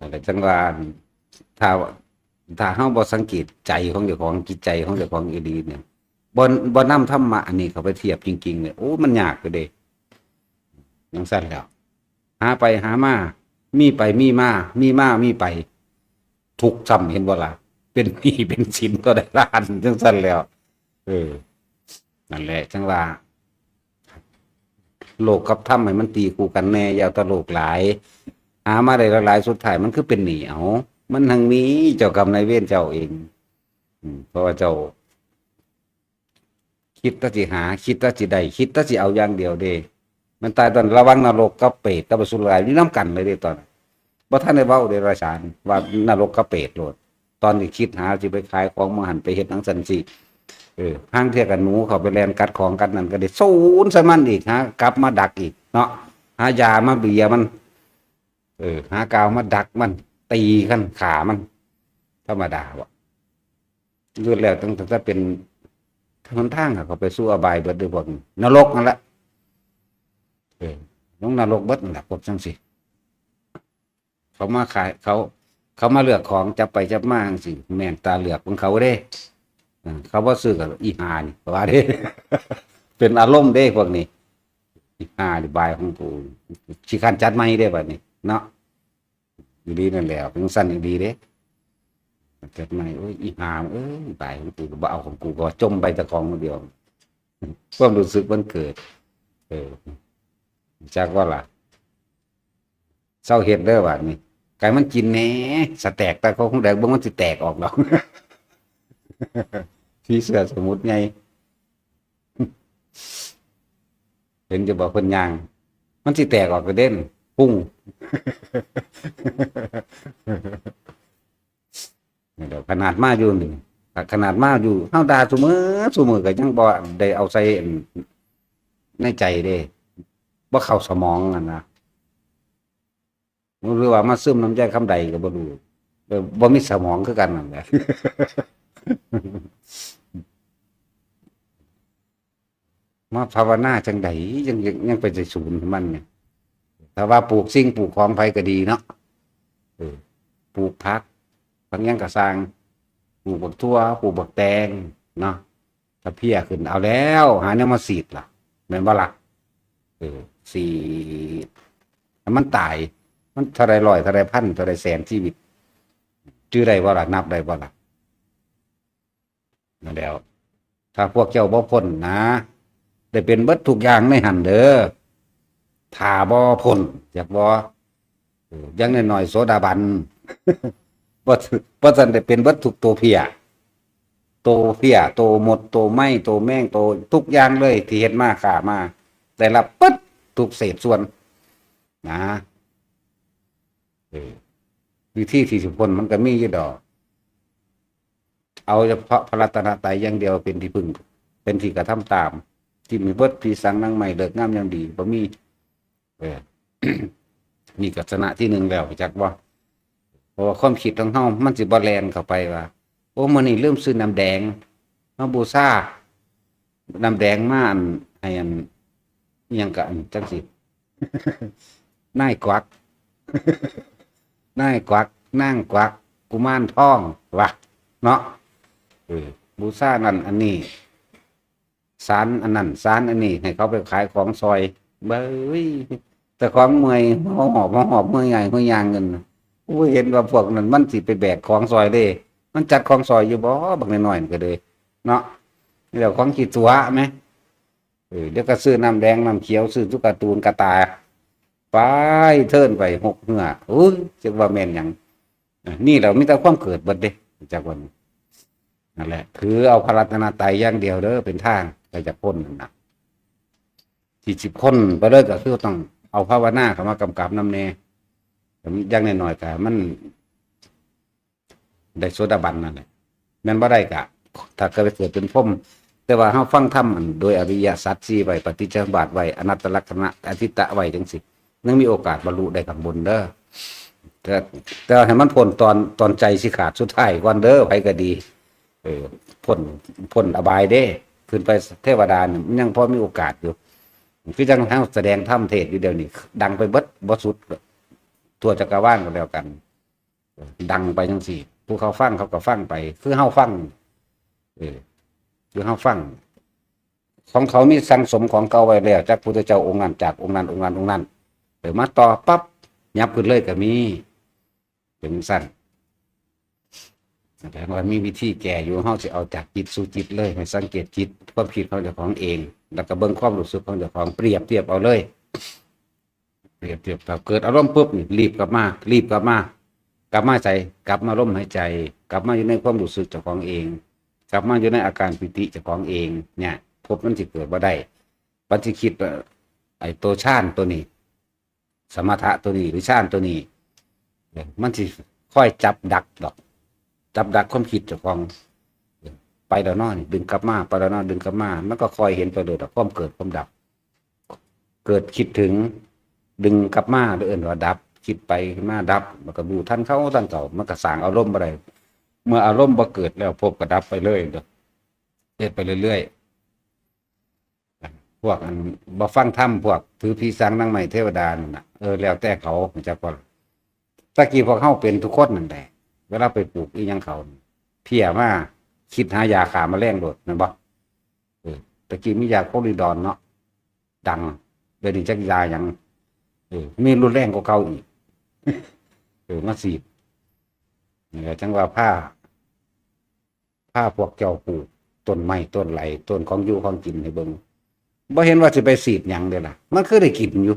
อะไรจังว่าถ้าถ้าเฮาบ่สังเกตใจของเจ้าของจิตใจของเจ้าของอีดีเนี่ยบ่บ่นำธรรมะอันนี้เขาไปเทียบจริงๆเนี่ยโอ้มันยากอยู่เด้จังซั่นแล้ว หาไปหามา มีไปมีมา มีมา มีไป ทุกข์ซ้ำเห็นบ่ละเป็นหนี้เป็นสินก็ได้ล้านจังซั่นแล้ว เออ นั่นแหละ จังว่า โลกกับธรรมให้มันตีคู่กันแน่ อยาวตะโลกหลาย หามาได้หลายสุดท้ายมันคือเป็นหนีเอา มันทางนี้เจ้ากรรมนายเวรเจ้าเอง อืมเพราะว่าเจ้า คิดตะสิหา คิดตะสิได้คิดตะสิเอาอย่างเดียวเดมันตายตอนระวังนรกกับเปรตกับสุรายนี่น้ำกันเลยเด้ตอนว่าท่านได้เว้าเดรัจฉานว่านรกกับเปรตโลดตอนที่คิดหาสิไปขายของมหันไปเฮ็ดหนังสันสิเออห้างเทียกันหนูเขาไปแลนกัดของกันนั่นก็ได้ศูนย์สมันอีกฮะกลับมาดักอีก เนาะหายามาเบียมัน เออ หากาวมาดักมัน ตีกันขามัน ธรรมดาวะดูแล้วตั้งแต่เป็นทนทางอะเขาไปสู้อบายเบิดด้วยพวกนี้นรกนั่นแหละเออลงนรกเบิดนั่นแหละพวกจังสิเขามาขายเขา เขามาเลือกของจับไปจับมาสิแม่นตาเหลือกของเขาเด้เออเขาว่าซื้อกับอีหานี่ว่าเด้ เป็นอารมณ์เด้พวกนี้อีหานี่บายของกูชิคันจัดไม่ได้แบบนี้ เนาะอยู่ดีนั่นแหละเป็นสั้นอีกดีเด้จัดไม่โอ้ยอีหามเอ้ยบายของกูก็บ่เอาของกูก็จมไปแตะกองคนเดียวความรู้สึกมันเกิด เออจากว่าล่ะเศร้าเห็ดเด้อว่านี่ไก่มันกินแหน่สแตกต่เขาคงแดกบ่มันสิแตกออกดอกพี่เสือสมุดไงเห็นจะบอกคนยาง มันสิแตกออกกระเด็นปุ้ง เดี๋ยวขนาดมาอยู่นี่ขนาดมาอยู่เฮาดาซุมือซุมือก็ยังบ่ได้เอาใส่ในใจเด้บ่เข้าสมองอันนะบ่รู้ว่ามาซึมน้ำใจคำใดก็บ่รู้บ่มีสมองคือกันนั่นแหละมาภาวนาจังใดยังยังยังไปใจศูนย์ของมันเนี่ย ถ้าว่าปลูกสิ่งปลูกของไผก็ดีเนาะเออปลูกพักบางอย่างก็สร้างปลูกบักทั่วปลูกบักแตงเนาะถ้าเพียขึ้นเอาแล้ว หาแนวมาสีดล่ะแม่นบ่ล่ะเออสีดให้มันตาย มันเท่าไรร้อยเท่าไรพันเท่าไรแสนชีวิตจื้อได้บ่ล่ะนับได้บ่ล่ะนั่นแล้ว ถ้าพวกเจ้าบ่พ้นนะได้เป็นเบิดทุกอย่างในหันเด้อ ถาบ่พ้นอยากบ่อยังน้อยๆโสดาบันบ่บ่ทันได้เป็นเบิดทุกตัวเพียโตเพียโตหมดโตไหม้ตัวแม่งตัวทุกอย่างเลย ที่เฮ็ดมาขามาได้รับเบิดทุกเศษส่วน นะวิธีที่สิพ้นมันก็มีอยู่ดอก เอาเฉพาะพระรัตนตรัยอย่างเดียวเป็นที่พึ่ง เป็นที่กระทำตาม ที่มีเบิดที่สังนั่งใหม่เลิกงามอย่างดีบ่มี เออนี่กัศนะที่หนึ่งแล้วจักว่าเพราะว่าความคิดของเฮามันสิบ่แลนเข้าไปว่าโอ้มื้อนี้ลืมซื้อน้ำแดงมาบูชาน้ำแดงมาอันให้อันยังกะอันจังสินายกวักนายกวักนั่งกวัก กุมารทองวะเนาะบูชานั่นอันนี้สารอันนั้นสารอันนี้ให้เขาไปขายของซอยเบ้ย แต่ของเมื่อยหอบหอบเมื่อยใหญ่เมื่อยยางเงินโอ้เห็นว่าพวกนั้นมันสิไปแบกของซอยเด้มันจัดของซอยอยู่บ่บักน้อยๆก็เลยเนาะนี่แหละของขีดตัวไหมเออเดี๋ยวก็ซื้อน้ำแดงน้ำเขียวซื้อตุ๊กตาตูนกระตาไปเทินไปหกเหงื่ออุ้ยจักว่าแม่นหยังนี่เราไมีแต่ความเกิดบัดเด้จากวันนั่นแหละ ถือเอาพระรัตนตรัยอย่างเดียวเด้อเป็นทางไปจะพ้นนะที่สิบคนไปเลยก็คือต้อง เอาภาวนาเข้ามากำกับน้ำเนอย่างน้อยๆก็มัน ได้โสดาบันนั่นแหละแม่นบ่ได้กะ ถ้าเกิดเกิดเป็นพรหมแต่ว่าเฮาฟังธรรมโดยอริยสัจสี่ไว้ปฏิจจบัติไว้อนัตตลักษณะอธิตะไว้จังซี่ยังมีโอกาสบรรลุได้ข้างบนเด้อแต่แต่ให้มันพ้นตอนตอนใจสิขาดสุดท้ายก่อนเด้อไผก็ดีเออพ้นพ้นอบายเด้ ขึ้นไปเทวดาเนี่ยมันยังพอมีโอกาสอยู่ คือจังเฮาแสดงธรรมเทศอยู่เดียวนี้ ดังไปเบิดบสุดทั่วจักรวาลก็แล้วกัน ดังไปจังสี่ผู้เขาฟังเขาก็ฟังไป คือเฮาฟังเออคือเฮาฟังของเขามีสังสมของเก่าไว้แล้ว จากพุทธเจ้าองค์นั้นจากองค์นั้นองค์นั้นองค์นั้นเดี๋ยวมาต่อปั๊บยับขึ้นเลยก็มีเป็นสั้นแต่ว่ามีวิธีแก่อยู่เฮาสิเอาจากจิตสู่จิตเลยให้สังเกตจิตความคิดเของเจ้าของเอง แล้วก็เบิ่งความรู้สึกของเจ้าของเปรียบเทียบเอาเลย เปรียบเทียบแบบเกิดอารมณ์ปุ๊บนี่รีบกลับมา รีบกลับมา กลับมาใจ กลับมาร่มหายใจ กลับมาอยู่ในความรู้สึกเจ้าของเอง กลับมาอยู่ในอาการปิติเจ้าของเอง เนี่ยพบมันสิเกิดบ่ได้ปัญจิคิดไอ้ตัวชาติตัวนี้ สมถะตัวนี้หรือชาติตัวนี้มันสิค่อยจับดักดอก จับดักความคิดเจ้าของ ไปแล้วนอนดึงกลับมาไปแล้วนอดึงกลับมา มันก็คอยเห็นไปเลยดอกความเกิดความดับ เกิดคิดถึง ดึงกลับมาหรือเอื่นว่าดับ คิดไปขึ้นมาดับ มันก็ดูท่านเข้าท่านเก่ามันก็สร้างอารมณ์อะไร เมื่ออารมณ์บ่เกิดแล้วพบก็ดับไปเลยเด้อเรื่อยไปเรื่อยๆพวกอันบ่ฟังธรรมพวกถือพีสังนั่งใหม่เทวดาน่ะเออแล้วแต่เขาจะก่อนตะกี้พวกเข้าเป็นทุกคนนั่นแหละเวลาไปปลูกอีหยังเขาเพียมา คิดหายาขามาแรงโดดนั่นบ่เออตะกี้มียาโคลิดอนเนาะดังเดี๋ยวนี้จักยาหยังเออมีรุนแรงกว่าเก่าอีกเออมาสีดนี่แหละจังว่าผ้า ผ้าพวกเจ้าปลูกต้นไม้ต้นไหลต้นของอยู่ของกินให้เบิ่งบ่เห็นว่าสิไปสีดหยังเด้ล่ะ มันคือได้กินอยู่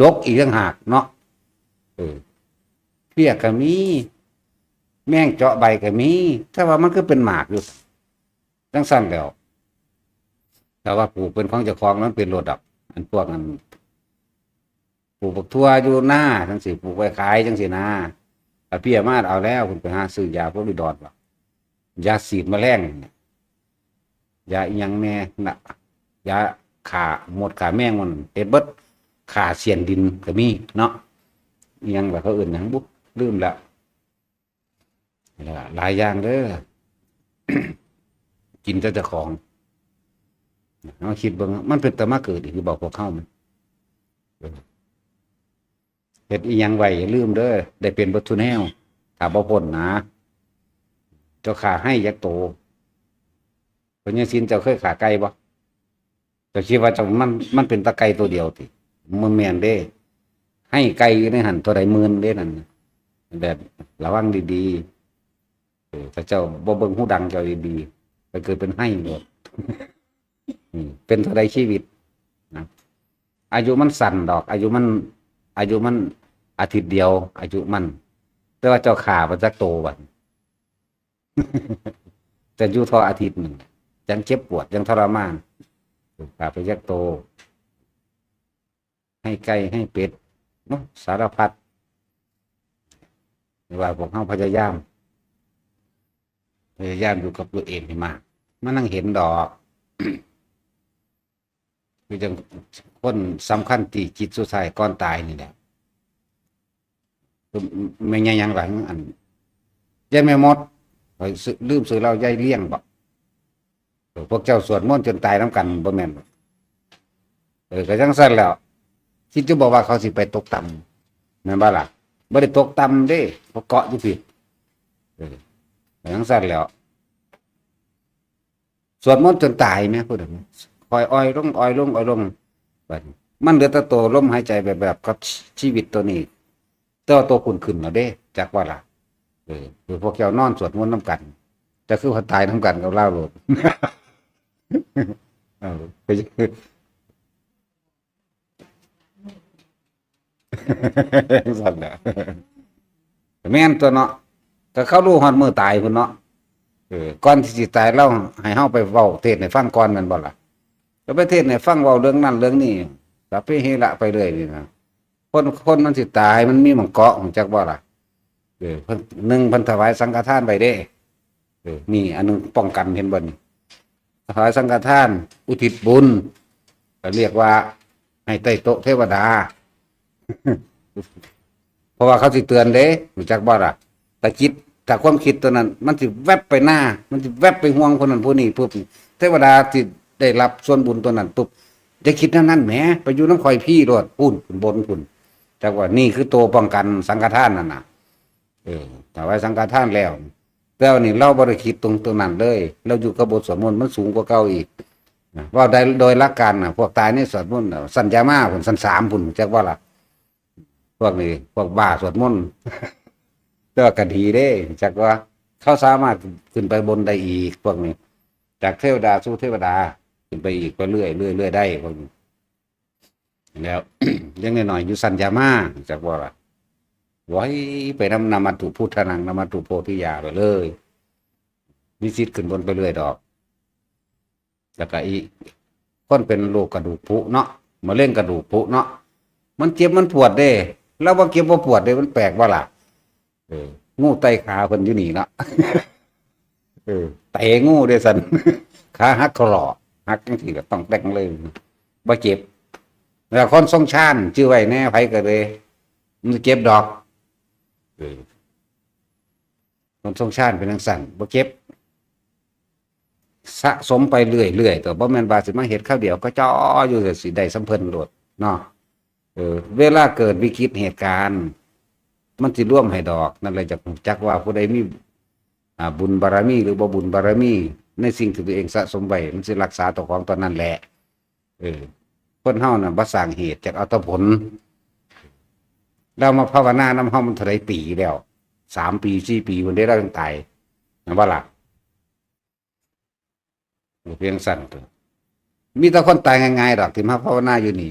ดกอีกต่างหากเนาะเออเพียก็มี แม่งเจาะใบก็มีแต่ว่ามันคือเป็นหมากอยู่จังสั้นแล้วแต่ว่าปลูกเป็นของเจ้าของนั้นเป็นโลดดับอันพวกนั้นปลูกบักทั่วอยู่หน้าจังสิปลูกไว้ขายจังสินะแต่พี่อามาตเอาแล้วคุณไปหาซื้อยาพวกนี้ดอดบ่ยาสีดแมลงเนี่ยาอียังแม่น่ะยาขาหมดขาแมงมันเอ็ดเบิดขาเสียนดินก็มีเนาะยังแบบเขาอื่นหยังบุ๊ลืมแล้วนี่ล่ะ หลายอย่างเด้อกินแต่เจ้าของเอาคิดเบิ่งมันเป็นตะมาเกิดอีกคือบอกพวกเข้ามันเฮ็ดอียังไว้ลืมเด้อได้เป็นบัตถุแนวถ้าบ่พ้นนะเจ้าขาให้ยักโตเพิ่นยังสินเจ้าเคยขาไก่บ่เจ้าคิดว่าจ้ามันมันเป็นตะไก่ตัวเดียวติมันแมนเด้ ให้ไก่ในหันตัวใดมื่นเด้นั่นแบบระวังดีๆ เออถ้าเจ้าบ่เบิ่งหูดังเจ้าดีๆไปเกิดเป็นให้หมดเป็นเท่าใดชีวิตนะอายุมันสั้นดอก อายุมัน อายุมันอาทิตย์เดียว อายุมัน แต่ว่าเจ้าขามันจะโตวันจะอยู่ทออาทิตย์หนึ่งยังเจ็บปวดยังทรมานขาไปยักโต ให้ไก่ให้เป็ดเนาะสารพัดว่าพวกเข้าพยายาม พยายามอยู่กับตัวเองให้มากมันนั่งเห็นดอกคือจังคนสำคัญที่จิตสุดท้ายก่อนตายนี่แหละไม่ยังยังหลังอันยายแม่มดข้อยซื้อลืมซื้อเหล้ายายเลี้ยงบอกพวกเจ้าสวดมนต์จนตายน้ำกันบ่แม่นเออก็จังสั้นแล้วคิดจะบอกว่าเขาสิไปตกต่ำแม่นบ่ล่ะบ่ได้ตกต่ำเด้เขาเกาะอยู่พี่เออ ก็จังสั้นแล้วสวดมนต์จนตายไหมพูดแบบนี้คอยอ้อยลงอ้อยลงอ้อยลงบัดนี้มันเหลือแต่ตัวลมหายใจแบบแบบกับชีวิตตัวนี้แต่ว่าตัวคุณขึ้นแล้วเด้ จากว่าล่ะเออคือพวกเจ้านอนสวดมนต์น้ำกันจะคือว่าตายน้ำกันกับเล่าโลดเออไปสั่นแหละแม่นตัวเนาะ ก็เข้ารู้ฮอดมือตายพุ่นเนาะเออก่อนที่สิตายเราให้เฮาไปเว้าเทศน์ให้ฟังก่อนแม่นบ่ล่ะแล้วไปเทศน์ให้ฟังเว้าเรื่องนั้นเรื่องนี้สัพเพเฮระไปเรื่อยนี่นะคนคนมันสิตายมันมีหมังเกาะของจักบ่ล่ะเออเพิ่นหนึ่งเพิ่นถวายสังฆทานไปเด้เออนี่อันหนึงป้องกันเห็นบ่นี่ถวายสังฆทาน อุทิศบุญก็เรียกว่า ให้ใต้โต๊ะเทวดา เพราะว่าเขาสิเตือนเด้รู้จักบ่ล่ะแต่คิด ถ้าความคิดตัวนั้น มันสิแวบไปหน้า มันสิแวบไปห่วงคนนั้นผู้นี้ปุ๊บเทวดาที่ได้รับส่วนบุญตัวนั้นปุ๊บจะคิดนั่นนั่นแหมไปอยู่น้ำคอยพี่รวดปุ่นขึ้นบนพุ่นจากว่านี่คือตัวป้องกันสังฆทานนั่นนะเออแต่ว่าสังฆทานแล้วแล้วนี่เราบริคิดตรงตรงนั้นเลย เราอยู่กับบทสวดมนต์มันสูงกว่าเก่าอีกว่าได้โดยหลักการนะพวกตายนี่สวดมนต์สัญญามาผลสันสามผลจักว่าล่ะพวกนี้พวกบ้าสวดมนต์ แต่ว่ากะดีเด้จักว่าเขาสามารถขึ้นไปบนได้อีกพวกนี้ จากเทวดาสู่เทวดาขึ้นไปอีกไปเรื่อยเรื่อยเรื่อยได้พวกนี้แล้วยังหน่อยอยู่สัญญามาจักว่าไว้ไปนำนามาตุพุทธนังนามาตุโพธิยาไปเลยมีสิทธิ์ขึ้นบนไปเรื่อยดอกแล้วก็อีกคนเป็นโรคกระดูกผุเนาะมาเล่นกระดูกผุเนาะมันเจ็บมันปวดเด้ แล้วว่าเก็บว่าปวดเด้มันแปลกว่าล่ะ เอองูไตขาเพิ่นอยู่นี่เนาะเออไตงูเด้สันขาหักคลอหักจังซี่ก็ต้องแต่งเลยบ่เจ็บแล้วคนทรงชาญชื่อไว้แน่ไผก็เลยมันเก็บดอกเออคนทรงชาติเป็นทังสั่นบ่เก็บ สะสมไปเรื่อยเรื่อยๆตัวบ่แม่นบาสิมาเฮ็ดข้าวเดียวก็จ่ออยู่แต่สิได้สัมเพิ่นโลดเนาะเออ เวลาเกิดวิกฤตเหตุการณ์ มันสิร่วมให้ดอก นั่นเลยจะจักว่าผู้ใดมีบุญบารมี หรือบ่บุญบารมี ในสิ่งที่ตัวเองสะสมไว้มันสิรักษาตัวของตอนนั้นแหละเออคนเฮาน่ะบ่สร้างเหตุจากเอาต่ผล เรามาภาวนาน้ำเฮามันเท่าไรปีแล้วสามปีสี่ปีวันได้เราต้งตายนะว่าล่ะเพียงสั่นเถอะมีแต่คนตายง่ายๆดอกที่มาภาวนาอยู่นี่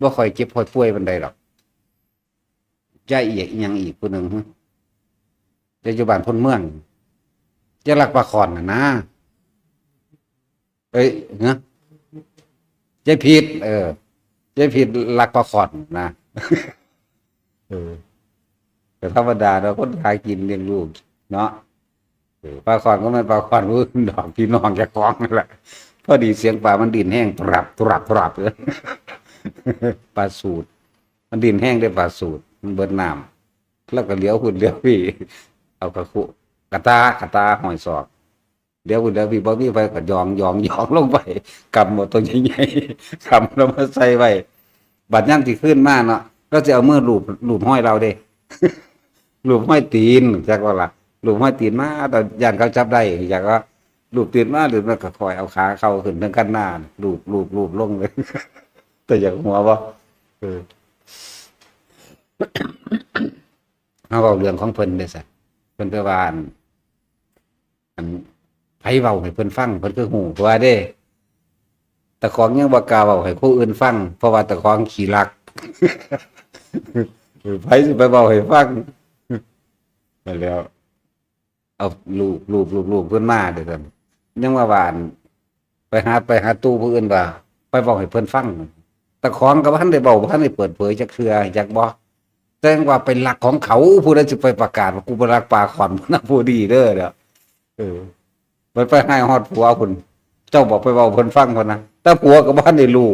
บ่ค่อยเจ็บค่อยป่วยบันไดดอก ใจอีกอหยังอีกผู้หนึ่งจะอยู่บ้านพ้นเมืองจะรักปลาคอนนะนะเอ้ยเนาะใจผิด เออใจผิดรักปลาคอนนะเออแต่ธรรมดาเราคนหากินเลี้ยงลูกเนาะปลาคอนก็ไม่ปลาคอนรู้ดอกพี่น้องแกคล้องนั่นแหละพอดีเสียงปลามันดินแห้งตรับตรับตรับเลยปลาสูตร มันดินแห้งได้ปลาสูตร มันเบิดน้ำแล้วก็เลี้ยวหุ่นเลี้ยวพี่เอากระคุกระตากระตาหอยศอกเดี๋ยวหุ่นเลี้ยวพี่บ่มีไปก็ยองยองยองลงไปกำหมดตัวใหญ่ๆกำแล้วมาใส่ไว้บัดย่ำที่ขึ้นมากเนาะก็จะเอามือลูบลูบห้อยเราเด้ลูบห้อยตีนจากว่าล่ะลูบห้อยตีนมาแต่ยันเขาจับได้อยากว่าหลูบตีนมาหรือมันก็คอยเอาขาเข้าขึ้นทั้งกันหน้าลูบลูบลูบลงเลย แต่อยากหัวว่าเออ เอาเอาเรื่องของเพิ่นเด้สัเพิ่นไปวาอันอันไผเว้าให้เพิ่นฟังเพิ่นคือหูว่าเด้แต่ของยังบ่กล้าเว้าให้ผู้อื่นฟัง เพราะว่าแต่ของขี้รักไผสิไปเว้าให้ฟังนั่นแล้ว เอาลูกลูกลูกลูกเพิ่นมาเด้อกันยังว่าวาน ไปหาไปหาตู้ผู้อื่นว่าไปเว้าให้เพิ่นฟังแต่ของก็บ่ทันได้เว้าบ่ทันได้เปิดเผยจักเทื่อจักบ่ แจ้งว่าเป็นหลักของเขาผู้ใดสิไปประกาศว่ากูบ่รักปลาขวัญนะผู้ดีเด้อเด้อเออไปไปให้ฮอดผัวพุ่นเจ้าบอกไปเว้าเพิ่นฟังพุ่นนะแต่ผัวก็บ่ทันได้รู้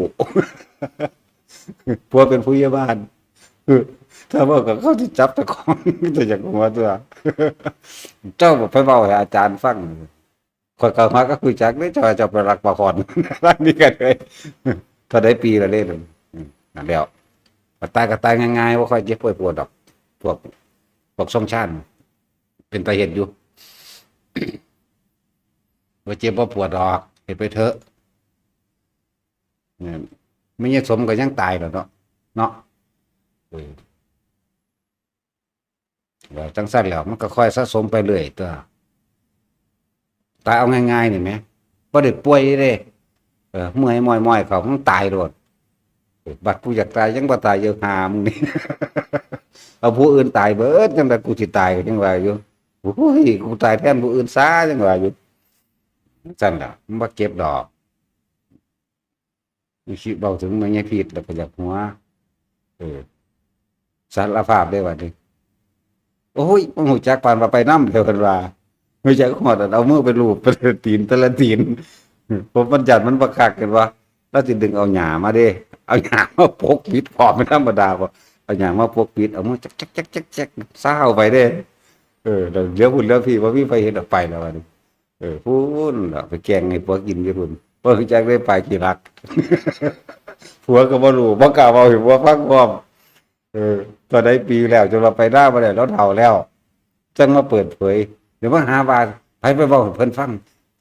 ผัวเป็นผู้ใหญ่บ้านถ้าว่าก็เขาที่จับตะของตัวอย่างหัวตัว เจ้าบอกไปเบาให้อาจารย์ฟังคนเก่ามาก็คุยจักได้เจ้าจะไปรักปลาคอนร้านนี้กันเลยถ้าได้ปีละเล่นนั่นแล้ว ก็ตายก็ตายง่ายๆว่าค่อยเจ็บป่วยปวดดอก พวกพวกสมชาติเป็นตาเห็ดอยู่ว่าเจ็บว่าปวดดอกเห็นไปเถอะเนี่ยไม่ใช่สมก็ยังตายหรอกเนาะเนาะเออแล้วจังสั้นแล้วมันก็ค่อยสะสมไปเรื่อยตัวตายเอาง่ายๆนี่ไหมบ่ได้ป่วยเด้เออเมื่อยมอยมอยๆเขามันตายโดด บัดผู้อยากตายยังบ่ตายเยอะหามึงนี่ เอาผู้อื่นตายเบิดจังไดกูสิตายก็ยังว่าอยู่โอ้ยกูตายแทนผู้อื่นซะจังว่าอยู่จังล่ะมันบ่เก็บดอกมีคิดเบาถึงมันยังผิดแล้วก็อยากหัวเออสารภาพได้ว่าดิโอ้ยมันหูจักปานว่าไปน้ำเดียวกันว่าไม่ใช่หอดเอามือไปลูบไปตีนต่ละตีนผมมันจัดมันประคักกันว่า แล้วสิดึงเอาหญ้ามาเด้ เอาหญ้ามาปกปิดพอไม่ธรรมดาบ่เอาหญ้ามาปกปิดเอามือจักจักจักจักจักเศร้าไปเด้ เออเดี๋ยวเลี้ยวพุ่นเลี้ยวพี่ว่าพี่ไปเห็นออกไปแล้ววันเออพูนเอาไปแกงให้ผัวกกินอยู่พุ่นเพิ่งจักได้ไปกี่รักผัวก็บ่รู้บ่กล้าเว้าให้ผัวฟังพร้อมเออตอนได้ปีแล้วจนเราไปหน้ามาแล้วเราเฒ่าแล้วจังมาเปิดเผยเดี๋ยวมาหาว่าไผไปเว้าให้เพิ่อนฟัง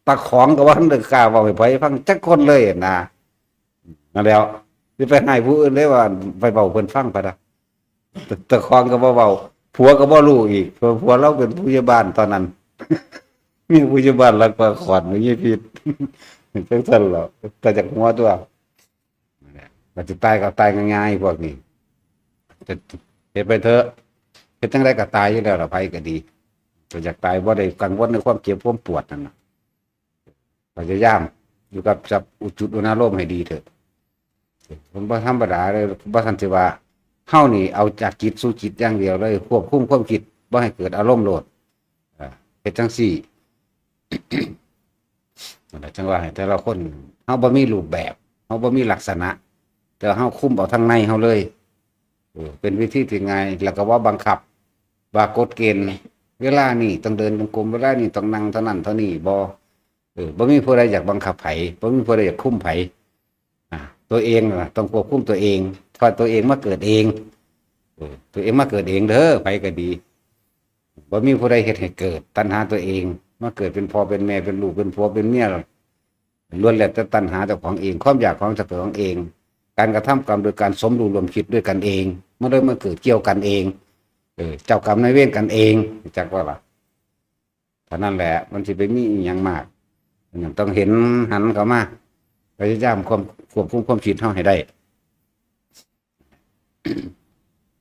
ตาของก็ว่าเด้อกาเว้าให้ไผฟังจักคนเลยนะ นั่นแล้วสิไปให้ผู้อื่นเลยว่า ไปเว้าเพิ่นฟังไปละตตาของก็บ่เว้าผัวก็บ่รู้อีกเพราะผัวเราเป็นผู้ใหญ่บ้านตอนนั้น มีผู้ใหญ่บ้านรักปลาขอดมีผิดจังซั่นหรอแต่จากหัวตัวนั่นแหละก็สิตายก็ตายง่ายๆพวกนี้จะเฮ็ดไปเถอะเฮ็ดจังไดก็ตายอยู่แล้วล่ะไผก็ดีก็อยากตายบ่ได้กังวลในความเจ็บความปวดนั่นนะพยายามอยู่กับจับอุจุดอุณาโลมให้ดีเถอะ ผมบ่ธรรมดาเลยบ่ทันสิว่าเฮานี่เอาจากจิตสู่จิตอย่างเดียวเลยควบคุมความคิดบ่ให้เกิดอารมณ์โลดอ่เฮ็ดจังซี่นั่นแหละจังว่าให้แต่ละคนเฮาบ่มีรูปแบบเฮาบ่มีลักษณะ แต่เฮาคุมเอาทางในเฮาเลยเป็นวิธีที่ง่ายแล้วก็ว่าบังคับว่ากฎเกณฑ์เวลานี่ต้องเดินจงกรมเวลานี่ต้องนั่งเท่านั้นเท่านี้บ่เออบ่มีผู้ใดอยากบังคับไผบ่มีผู้ใดอยากคุมไผ่ ตัวเองน่ะต้องควบคุมตัวเองเพราะตัวเองมาเกิดเองเออตัวเองมาเกิดเองเด้อไผก็ดีบ่มีผู้ใดเฮ็ดให้เกิด ตัณหาตัวเอง มาเกิดเป็นพ่อเป็นแม่เป็นลูกเป็นผัวเป็นเมียหรอกล้วนแล้วแต่ตัณหาเจ้าของเองความอยากของเจ้าของเอง การกระทำกรรมโดยการสมรู้รวมคิดด้วยกันเองมันเลยมาเกิดเกี่ยวกันเองเออเจ้ากรรมนายเวรกันเองจักว่าล่ะเท่านั้นแหละ มันสิไปมีอหย่างมากมันต้องเห็นหันเขามา พยายามความควบคุมความคิดเท่าให้ได้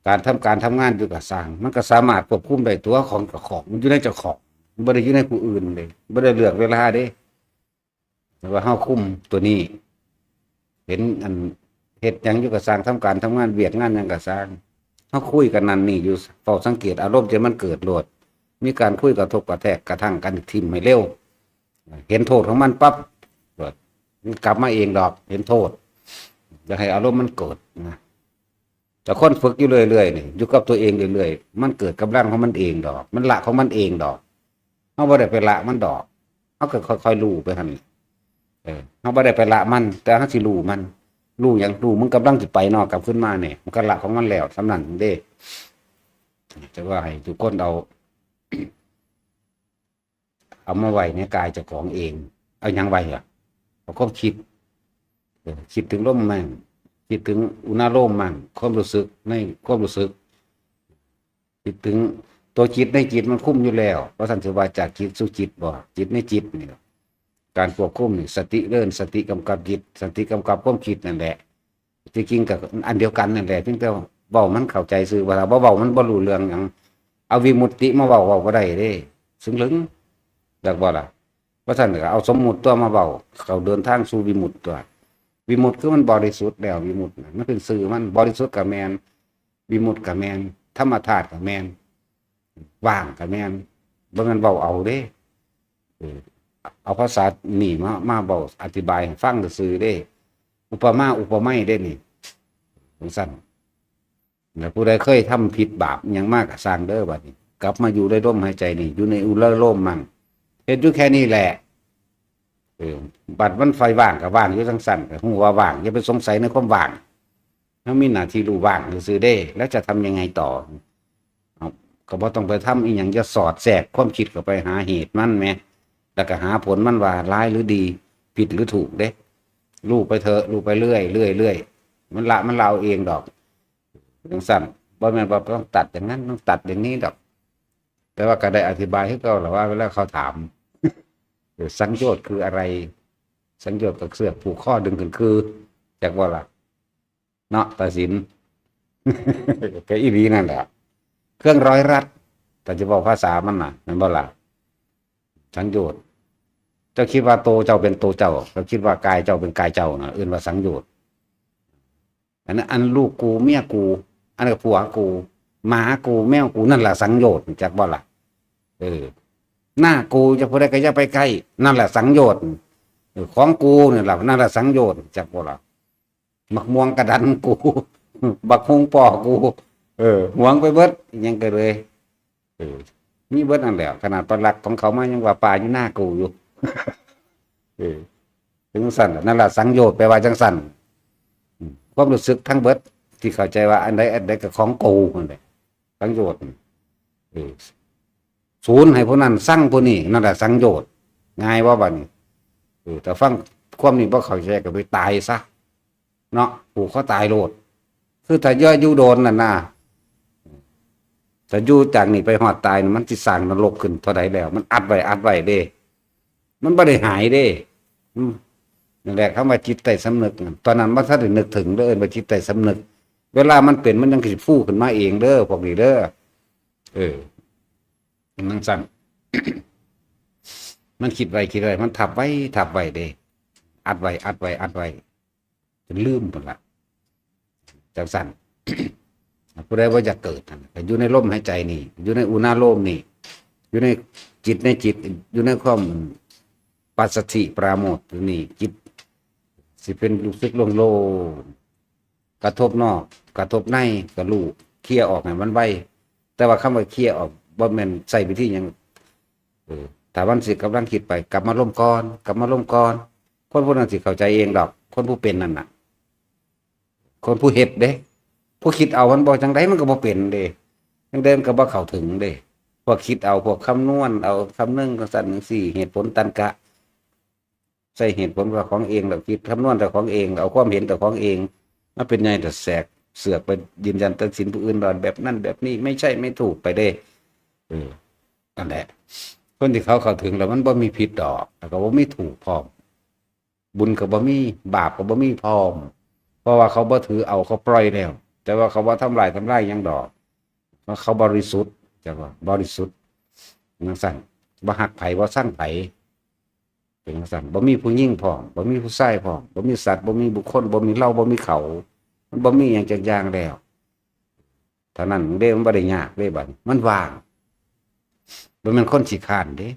การทำการทำงานอยู่กับสร้าง มันก็สามารถควบคุมได้ตัวของกับของมันอยู่ในเจ้าของมันไม่ได้อยู่ในผู้อื่นเลยไม่ได้เลือกเวลาเด้แต่ว่าเฮาคุมตัวนี้ เห็นอันเฮ็ดยังอยู่กับสร้างทำการทำงานเวียกงานยังกับสร้างเขาคุยกันนั่นนี่อยู่เฝ้าสังเกตอารมณ์ที่มันเกิดโลด มีการคุยกระทบกระแทกกระทั่งกันทิมให้เร็ว เห็นโทษของมันปั๊บ มันกลับมาเองดอกเห็นโทษจะให้อารมณ์มันเกิดนะแต่คนฝึกอยู่เรื่อยๆนี่อยู่กับตัวเองเรื่อยๆมันเกิดกำลังของมันเองดอก มันละของมันเองดอกเขาบ่ได้ไปละมันดอกเขาก็ค่อยๆรู้ไปหันเออเขาบ่ได้ไปละมัน แต่เขาสิรู้มันรู้อย่างรู้มันกำลังจะไปนอกกลับขึ้นมาเนี่ยมันก็ละของมันแล้วสำนันเด้จะว่าให้ทุกคนเอาเอามาไว้ในกายเจ้าของเอง เอายังไว้อ เอาความคิดคิดถึงลมมั่งคิดถึงอุณาโลมมั่งความรู้สึกในความรู้สึก คิดถึงตัวจิตในจิตมันคุ้มอยู่แล้วเพราะท่านถือว่าจากจิตสู่จิตบ่จิตในจิตนี่การควบคุมนี่สติเลื่อนสติกำกับจิต สติกำกับความคิดนั่นแหละจริงกับอันเดียวกันนั่นแหละเพียงแต่เบามันเข้าใจซื่อว่าถ้าเบามันบ่รู้เรื่องหยังเอาวิมุตติมาเบาเบาบ่ได้เด้ ซึ่งลึงดักบ่ล่ะ เพราะฉะนั้นก็เอาสมมุติตัวมาเบาเขาเดินทางสู่วิมุตตัว วิมุตคือมันบริสุทธิ์แล้ววิมุตมันเป็นสื่อมันบริสุทธิ์กับแมนวิมุตกับแมนธรรมธาตุกับแมนว่างกับแมนบ่แม่นเบาเอาเด้เอาภาษาหนีมามาบอกอธิบายฟังซื่อได้ อุปมาอุปไมยได้นี่สงสั้นแล้วผู้ใดเคยทำผิดบาปยังมากกับสร้างเด้อบัดนี้ กลับมาอยู่ได้ร่มหายใจนี่ อยู่ในอุลโลมมั่ง เห็นอยู่แค่นี้แหละเออบัดมันไฟว่างกับว่างอยู่ทั้งสั้นกับหัวาว่างอย่าไปสงสัยในความว่างถ้ามีหน้าที่รู้ว่างซื่อได้ แล้วจะทำยังไงต่อก็บ่ต้องไปทำอีหยังจะสอดแทรกความคิดเข้าไปหาเหตุมันแหมแล้วก็หาผลมันว่าร้ายหรือดี ผิดหรือถูกเด้ลูกไปเถอะลูกไปเรื่อยเรื่อยเรื่อยมันละมันเราเองดอกจังสั่นบ่แม่นว่าต้องตัดอย่างนั้นต้องตัดอย่างนี้ดอก แต่ว่าก็ได้อธิบายให้เขาแหละว่าเวลาเขาถามสังโยชน์คืออะไร สังโยชน์กับเสือกผูกข้อดึงขึ้นคือจากว่าล่ะเนาะตัดสินก็อีดีนั่นแหละเครื่องร้อยรัดแต่จะบอกภาษามันน่ะมันบ่ล่ะสังโยชน์เจ้าคิดว่าโตเจ้าเป็นโตเจ้าเจ้าคิดว่ากายเจ้าเป็นกายเจ้านะอื่นว่าสังโยชน์อันนั้นอันลูกกูเมียกู อันนั้นก็ผัวกูหมากูแมวกูนั่นแหละสังโยชน์จากบ่ล่ะ เออ หน้ากูจะพูดได้ก็อย่าไปใกล้ นั่นแหละสังโยชน์ของกูเนี่ยแหละนั่นแหละสังโยชน์จากบ่ล่ะมักม่วงกระดันกู บักฮงปอกู เออหวงไปเบิดยังก็เลยเออมีเบิดนั่นแหละขนาดปลักของเขามายังว่าป่าอยู่หน้ากูอยู่เออถึงสั่นนั่นแหละสังโยชน์แปว่าจังสั่นความรู้สึกทั้งเบิดที่เข้าใจว่าอันใดอันใดก็ของกูนั่นแหละสังโยชน์เออ ศูนย์ให้ผู้นั้นสั่งผู้นี้นั่นแหละสังโยชน์ง่ายว่าบัดนี้เออแต่ฟังความนี้บ่เข้าใจก็ไปตายซะเนาะผูกเขาตายโลด คือถ้าย่ออยู่โดนน่ะนะแต่อยู่จากนี้ไปหอดตายมันสิสร้างนรกขึ้นเท่าใดแล้ว มันอัดไว้อัดไว้เด้ มันบ่ได้หายเด้นั่นแหละคำว่าจิตใต้สำนึก ตอนนั้นบ่ทันได้นึกถึงเด้อว่าจิตใต้สำนึก เวลามันเป็นมันยังสิฟูขึ้นมาเองเด้อพวกนี้เด้อเออ มันสั่นมันคิดไว้คิดไว้มันทับไว้ทับไว้เด้อัดไว้อัดไว้อัดไว้จนลืมหมดละจังสั่นผู้ใดว่าจะเกิดนั่อยู่ในลมหายใจนี่ อยู่ในอุณาโลมนี่ อยู่ในจิตในจิต อยู่ในความปัสสติปราโมทอยู่นี่ จิต สิเป็นรู้สึกโล่งๆกระทบนอก กระทบในกระลูกเคลียออกให้มันไวแต่ว่าคำว่าเคลียออก บ่แม่นใส่วิธีหยังเออแต่วันสิกำลังคิดไป กลับมาล่มก่อนกลับมาล่มก่อน คนผู้นั้นสิเข้าใจเองดอก คนผู้เป็นนั่นน่ะ คนผู้เฮ็ดเด้ ผู้คิดเอามันบ่จังไดมันก็บ่เป็นเด้จังเดินก็บ่เข้าถึงเด้พวกคิดเอาพวกคำนวณเอาคำนึงก็สั่นจังซี่เหตุผลตันกะใส่เหตุผลกับของเองแล้วคิดคำนวณแต่ของเองเอาความเห็นแต่ของเองมาเป็นไงแต่แสกเสือกไปยืนยันตัดสินผู้อื่นดอนแบบนั้นแบบนี้ไม่ใช่ไม่ถูกไปเด้ เออนั่นแหละ คนที่เขาเข้าถึงแล้วมันบ่มีผิดดอก แล้วก็บ่มีถูกพร้อม บุญก็บ่มีบาปก็บ่มีพร้อม เพราะว่าเขาบ่ถือเอาเขาปล่อยแล้ว แต่ว่าเขาบ่ทำลายทำลายยังดอกเพราะเขาบริสุทธิ์จังว่าบริสุทธิ์นังสั่นบ่หักไผบ่สร้างไผเป็นจังสั่นบ่มีผู้ยิ่งพร้อมบ่มีผู้ชายพร้อมบ่มีสัตว์บ่มีบุคคลบ่มีเราบ่มีเขา มันบ่มีหยังจักอย่างแล้วเท่านั้นเด้มันบ่ได้ยากเด้บัดมันว่าง บ่แม่นคนขี้คร้านเด้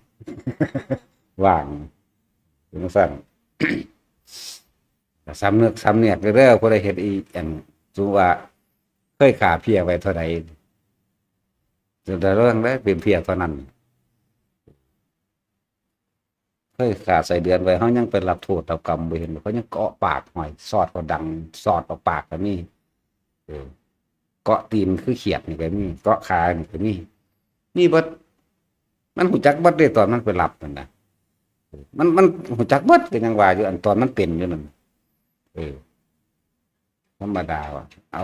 ว่างเป็นจังสั่นซ้ำเนึกซ้ำเนียกเรื่อยๆผู้เฮ็ดอีอันสูว่าเคยขาเพียไว้เท่าใดจะได้เรื่องได้เป็นเพียเท่านั้นเคยขาใส่เดือนไว้เขายังเป็นรับโทษรับกรรมไปเห็นเขายังเกาะปากหอย สอดก็ดัง สอดออกปากก็มีเออเกาะตีนคือเขียดนี่ก็มีเกาะขานี่ก็มีนี่เบิด มันหูจักบดได้ตอนมันไปหลับนั่นนะมันมันหูจักบิดก็นยังว่าอยู่อันตอนมันเป็นอยู่นั่นเออธรรมดาว่ะเอา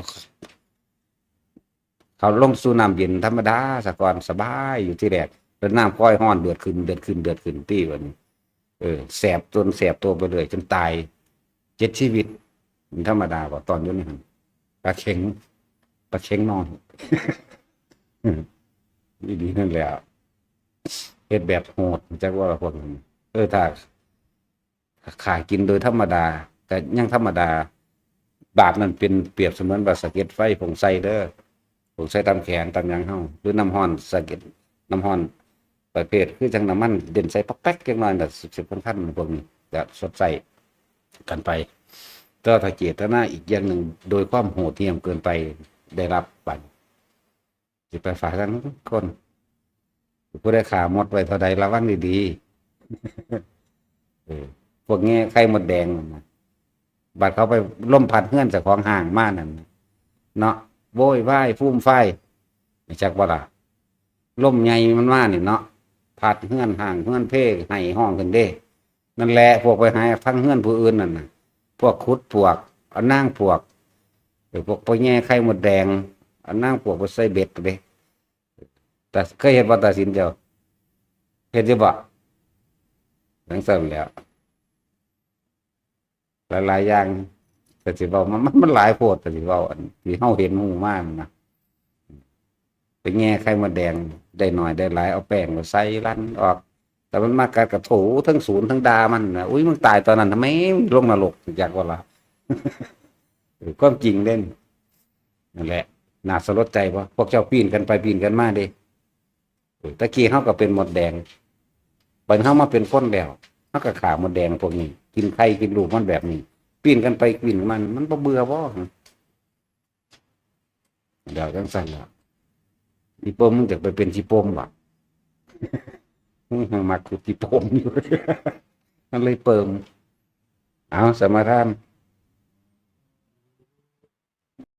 เขาลงสู่น้ำเย็นธรรมดาสะกอนสบายอยู่ที่แรกแล้วน้ำค่อยห้อนเดือดขึ้นเดือดขึ้นเดือดขึ้นตี้วันนี้เออแสบจนแสบตัวไปเลยจนตายเจ็ดชีวิตมันธรรมดากว่าตอนอยุนี่หันปลาเค็งปลาเค็งนอนนี่ดีนั่นแหละ เฮ็ดแบบโหดจักว่าพวกนี้เออถ้าขากินโดยธรรมดาแต่ยังธรรมดา บาปนั้นเป็นเปรียบเสมือนว่าสะเก็ดไฟผงไซเด้อผงไซตามแขนตามยังเฮาหรือน้ำห้อนสะเก็ดน้ำห้อนประเภทคือจังน้ำมันเด่นใส่ปักแป๊กจังหน่อยแบบสิบสิบขั้นๆพวกนี้จะสดใสกันไปแต่ถ้าเจตนาอีกอย่างหนึ่งโดยความโหดเหี้ยมเกินไปได้รับปันจะไปฝากทั้งคน ผู้ได้ขาหมดไว้เท่าใดระวังดีๆเออพวกแง่ไข่หมดแดงนั่นนะบัดเขาไปล่มพัดเฮือนจากของห่างมากนั่นน่ะเนาะโว้ยว่ายฟุ่มไฟไม่จักว่าล่ะล่มใหญ่มันมานี่เนาะผัดเฮือนห่างเฮือนเพ่ให้ห้องกันเด้ นั่นแหละพวกไปหาทั้งเฮือนผู้อื่นนั่นน่ะพวกคุดปวกเอานั่งปวกหรือพวกไปแง่ไข่หมดแดงเอานั่งปวกไปใส่เบ็ดเด้ แต่เคยเห็นว่าตาสินเจ้าเห็นจะบ่หลังเสริมแล้วหลายๆอย่างแต่สิเว้ามันมันมันหลายโพดแต่สิเว้าอันที่เฮาเห็นหูมากนะไปแง่ไข่มดแดงได้หน่อยได้หลายเอาแป้งมาใส่ลั่นออก แต่มันมากัดกับโถทั้งศูนย์ทั้งดามันนะอุ้ยมึงตายตอนนั้นทำไมลงนรกอยากว่าละเออความจริงเด่นนั่นแหละน่าสลดใจปะพวกเจ้าปีนกันไปปีนกันมาเด้ ตะกี้เขาก็เป็นหมดแดงปันเขามาเป็นคนแล้วเขาก็ขาหมดแดงพวกนี้ กินไข่กินลูกมันแบบนี้ปีนกันไปปีนกันมัน มันเบื่อบ่เดี๋ยวจังสั่นละอีโปมมึงจะไปเป็นจีโปมวะมึงมักคือจีโปมอยู่มันเลยเปิมเอาสมาทาน